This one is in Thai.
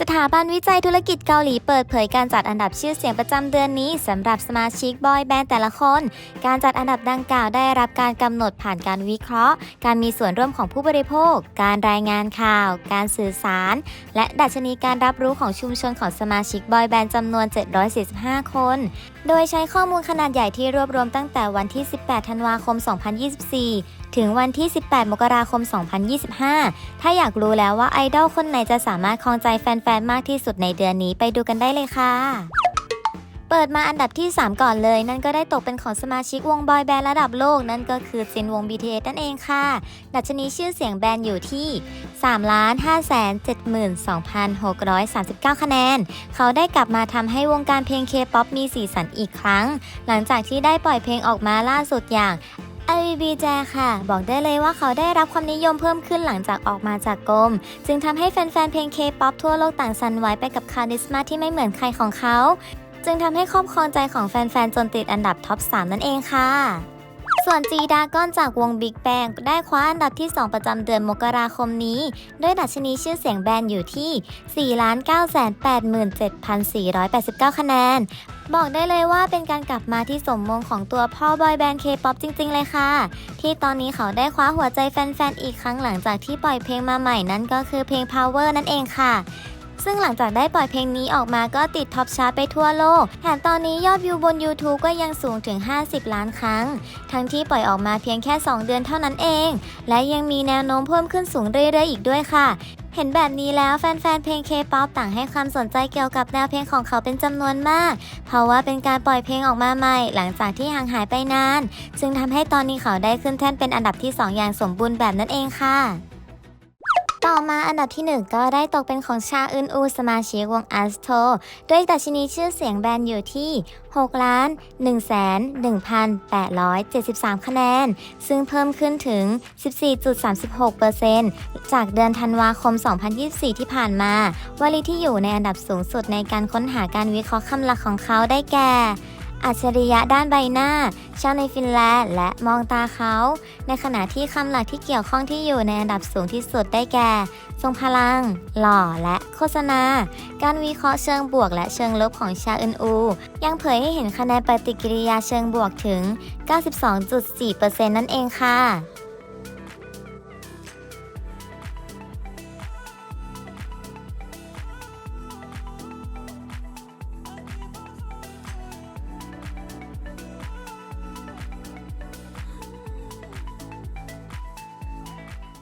สถาบันวิจัยธุรกิจเกาหลีเปิดเผยการจัดอันดับชื่อเสียงประจำเดือนนี้สำหรับสมาชิกบอยแบนด์แต่ละคน การจัดอันดับดังกล่าวได้รับการกำหนดผ่านการวิเคราะห์ การมีส่วนร่วมของผู้บริโภค การรายงานข่าว การสื่อสาร และดัชนีการรับรู้ของชุมชนของสมาชิกบอยแบนด์จำนวน 745 คน โดยใช้ข้อมูลขนาดใหญ่ที่รวบรวมตั้งแต่วันที่ 18 ธันวาคม 2024ถึงวันที่ 18 มกราคม 2025 ถ้าอยากรู้แล้วว่าไอดอลคนไหนจะสามารถครองใจแฟนๆ มากที่สุดในเดือนนี้ไปดูกันได้เลยค่ะ เปิดมาอันดับที่ 3 ก่อนเลย นั่นก็ได้ตกเป็นของสมาชิกวงบอยแบนด์ระดับโลก นั่นก็คือซินวง BTS นั่นเองค่ะ ดัชนีชื่อเสียงแบนด์อยู่ที่ 3 5 7 2 6 3 9 คะแนน เขาได้กลับมาทำให้วงการเพลงเคป๊อปมีสีสันอีกครั้ง หลังจากที่ได้ปล่อยเพลงออกมาล่าสุดอย่าง i v b j ค่ะ บอกได้เลยว่าเขาได้รับความนิยมเพิ่มขึ้นหลังจากออกมาจากกรม จึงทำให้แฟนๆ เพลงเคป๊อปทั่วโลกต่างสั่นไหวไปกับคาริสมาที่ไม่เหมือนใครของเขา จึงทำให้ครอบครองใจของแฟนๆ จนติดอันดับท็อป 3 นั่นเองค่ะ ส่วนจีดากอนจากวง Big Bang ได้คว้าอันดับที่ 2 ประจำเดือนมกราคมนี้ ด้วยดัชนีชื่อเสียงแบรนด์อยู่ที่ 4,987,489 คะแนน บอกได้เลยว่าเป็นการกลับมาที่สมมงของตัวพ่อบอยแบนด์เคป๊อปจริง ๆ เลยค่ะ ที่ตอนนี้เขาได้คว้าหัวใจแฟน ๆ อีกครั้งหลังจากที่ปล่อยเพลงมาใหม่นั่นก็คือเพลง Power นั่นเองค่ะ ซึ่งหลังจากได้ปล่อยเพลงนี้ออกมาก็ติดท็อปชาร์ตไปทั่วโลก แถมตอนนี้ยอดวิวบน YouTube ก็ยังสูงถึง 50 ล้านครั้ง ทั้งที่ปล่อยออกมาเพียงแค่ 2 เดือนเท่านั้นเอง และยังมีแนวโน้มเพิ่มขึ้นสูงเรื่อยๆอีกด้วยค่ะเห็นแบบนี้แล้วแฟนๆ เพลงเคป๊อปต่างให้ความสนใจเกี่ยวกับแนวเพลงของเขาเป็นจำนวนมาก เพราะว่าเป็นการปล่อยเพลงออกมาใหม่ หลังจากที่ห่างหายไปนานซึ่งทำให้ตอนนี้เขาได้ขึ้นแท่นเป็นอันดับที่ 2 อย่างสมบูรณ์แบบนั่นเองค่ะ ต่อมาอันดับที่ 1 ก็ได้ตกเป็นของชาอึนอูสมาชิกวงอัสโทด้วยดัชนีชื่อเสียงแบรนด์อยู่ที่ 6 ล้าน1แสน1,873 คะแนน ซึ่งเพิ่มขึ้นถึง 14.36%จากเดือนธันวาคม 2024 ที่ผ่านมา วลีที่อยู่ในอันดับสูงสุดในการค้นหาการวิเคราะห์คำหลักของเขาได้แก่ อัจฉริยะด้านใบหน้า ชาวในฟินแลนด์ และมองตาเขา ในขณะที่คำหลักที่เกี่ยวข้องที่อยู่ในอันดับสูงที่สุดได้แก่ ทรงพลัง หล่อและโฆษณา การวิเคราะห์เชิงบวกและเชิงลบของชาอึนอู ยังเผยให้เห็นคะแนนปฏิกิริยาเชิงบวกถึง 92.4%นั่นเองค่ะ